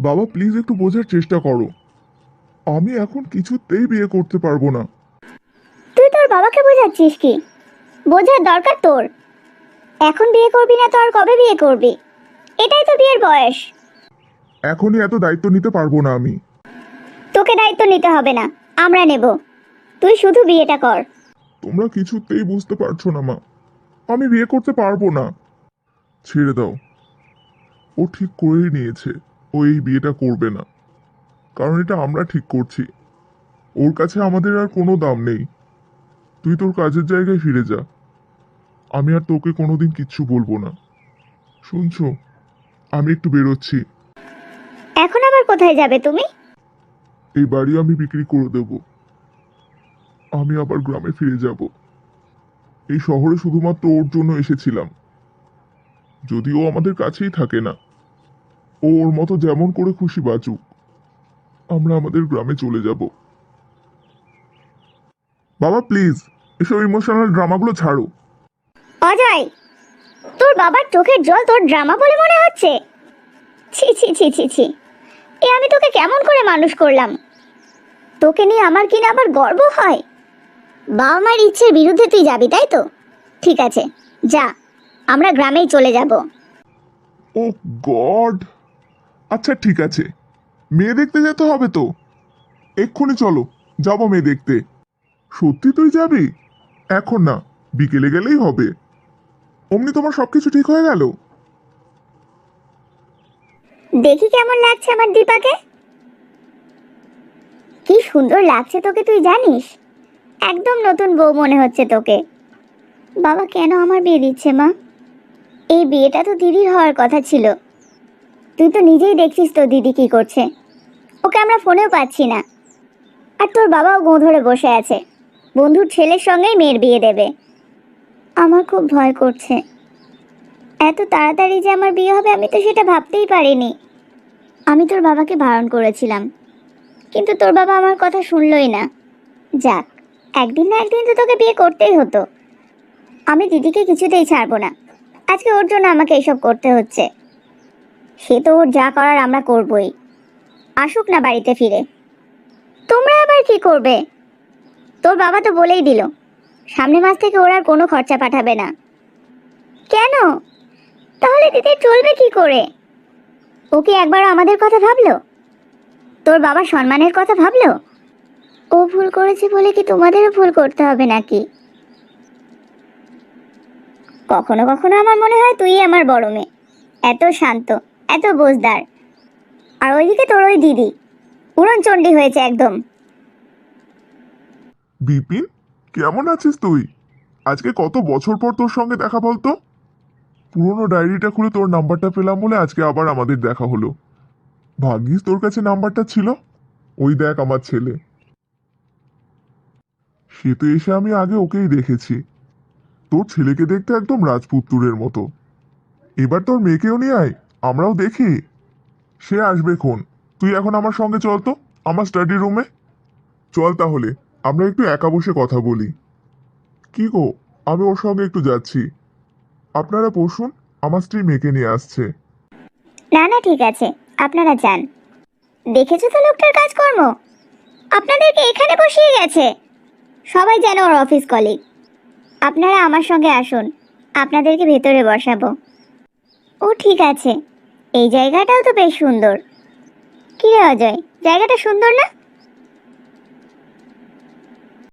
বাবা প্লিজ একটু বোঝার চেষ্টা করো। আমি এখন কিছুতেই বিয়ে করতে পারব না। তুই তোর বাবাকে বোঝাচ্ছিস কি? বোঝার দরকার তোর। এখন বিয়ে করবি না তো আর কবে বিয়ে করবি? এটাই তো বিয়ের বয়স। এখনই এত দায়িত্ব নিতে পারব না আমি। তোকে দায়িত্ব নিতে হবে না আমরা নেব। তুই শুধু বিয়েটা কর। তোমরা কিছুতেই বুঝতে পারছ না মা। আমি বিয়ে করতে পারব না। ছেড়ে দাও। ও ঠিক করেই নিয়েছে। ও এই বিয়েটা করবে না। কারণ এটা আমরা ঠিক করছি। ওর কাছে আমাদের আর কোনো দাম নেই। তুই তোর কাজের জায়গায় ফিরে যা। আমি আর তোকে কোনোদিন কিচ্ছু বলব না। শুনছো? আমি একটু বেরোচ্ছি। এখন আবার কোথায় যাবে তুমি? এই বাড়ি আমি বিক্রি করে দেব। আমি আবার গ্রামে ফিরে যাব। এই শহরে শুধুমাত্র ওর জন্য এসেছিলাম। যদিও আমাদের কাছেই থাকে না। ওর মতো যেমন করে খুশি বাঁচুক আমরা আমাদের গ্রামে চলে যাব। বাবা প্লিজ এসব ইমোশনাল ড্রামাগুলো ছাড়ো। অজয় তোর বাবার চোখের জল তোর ড্রামা বলে মনে হচ্ছে? ছি ছি ছি ছি ছি। এ আমি তোকে কেমন করে মানুষ করলাম? তোকে নিয়ে আমার কিনা আবার গর্ব হয়? বাবা মার ইচ্ছের বিরুদ্ধে তুই যাবি তাই তো? ঠিক আছে যা আমরা গ্রামেই চলে যাব। Oh God! আচ্ছা ঠিক আছে। মেয়ে দেখতে যেতে হবে তো? এক্ষুনি চলো, যাব মেয়ে দেখতে। সত্যি তুই যাবি? এখন না, বিকেলে গেলেই হবে। অমনি তোমার সবকিছু ঠিক হয়ে গেল? দেখি কেমন লাগছে আমার দীপাকে। কি সুন্দর লাগছে তোকে, তুই জানিস? একদম নতুন বউ মনে হচ্ছে তোকে। বাবা, কেন আমার বিয়ে দিচ্ছে মা? এই বিয়েটা তো দিদির হওয়ার কথা ছিল। তুই তো নিজেই দেখছিস তো দিদি কি করছে। ওকে আমরা ফোনেও পাচ্ছি না। আর তোর বাবাও গোঁ ধরে বসে আছে। বন্ধুর ছেলের সঙ্গেই মেয়ের বিয়ে দেবে। আমার খুব ভয় করছে। এত তাড়াতাড়ি যে আমার বিয়ে হবে আমি তো সেটা ভাবতেই পারিনি। আমি তোর বাবাকে বারণ করেছিলাম। কিন্তু তোর বাবা আমার কথা শুনলই না। যাক, একদিন না একদিন তো তোকে বিয়ে করতেই হতো। আমি দিদিকে কিছুতেই ছাড়বো না। আজকে ওর জন্য আমাকে এসব করতে হচ্ছে। সে তো ওর যা করার আমরা করবই। আসুক না বাড়িতে ফিরে। তোমরা আবার কি করবে? তোর বাবা তো বলেই দিল সামনের মাস থেকে ওর আর কোনো খরচা পাঠাবে না। কেন? তাহলে দিদি চলবে কি করে? ও কি একবার আমাদের কথা ভাবলো? তোর বাবার সম্মানের কথা ভাবলো? ও ভুল করেছে বলে কি তোমাদেরও ভুল করতে হবে নাকি? কখনো কখনো আমার মনে হয় তুই আমার বড় মেয়ে, এত শান্ত। এত বোঝদার। আর ওইদিকে তোর ওই দিদি, উড়নচণ্ডী হয়েছে একদম। বিপিন, কেমন আছিস তুই? আজকে কত বছর পর তোর সঙ্গে দেখা বলতো? পুরনো ডায়েরিটা খুলে তোর নাম্বারটা পেলাম বলে আজকে আবার আমাদের দেখা হলো। ভাগ্যিস তোর কাছে নাম্বারটা ছিল। ওই দেখ আমার ছেলে। সে তো এসে আমি আগে ওকেই দেখেছি। তোর ছেলেকে দেখতে একদম রাজপুত্তুরের মতো। এবার তোর মেয়েকেও নিয়ে আয়। আমরাও দেখি। সে আসবে কোন তুই এখন আমার সঙ্গে চল তো, আমার স্টাডি রুমে চল তাহলে, আমরা একটু একা বসে কথা বলি। কি গো, আমি ওর সঙ্গে একটু যাচ্ছি। আপনারা বসুন, আমার স্ত্রী মেয়েকে নিয়ে আসছে। না না, ঠিক আছে, আপনারা যান। দেখেছ তো লোকটার কাজকর্ম? আপনাদেরকে এখানে বসিয়ে গেছে। সবাই যেন ওর অফিস কলিগ আপনারা আমার সঙ্গে আসুন, আপনাদেরকে ভেতরে বসাবো। ও, ঠিক আছে। এই জায়গাটাও তো বেশ সুন্দর। কী রে অজয় জায়গাটা সুন্দর না?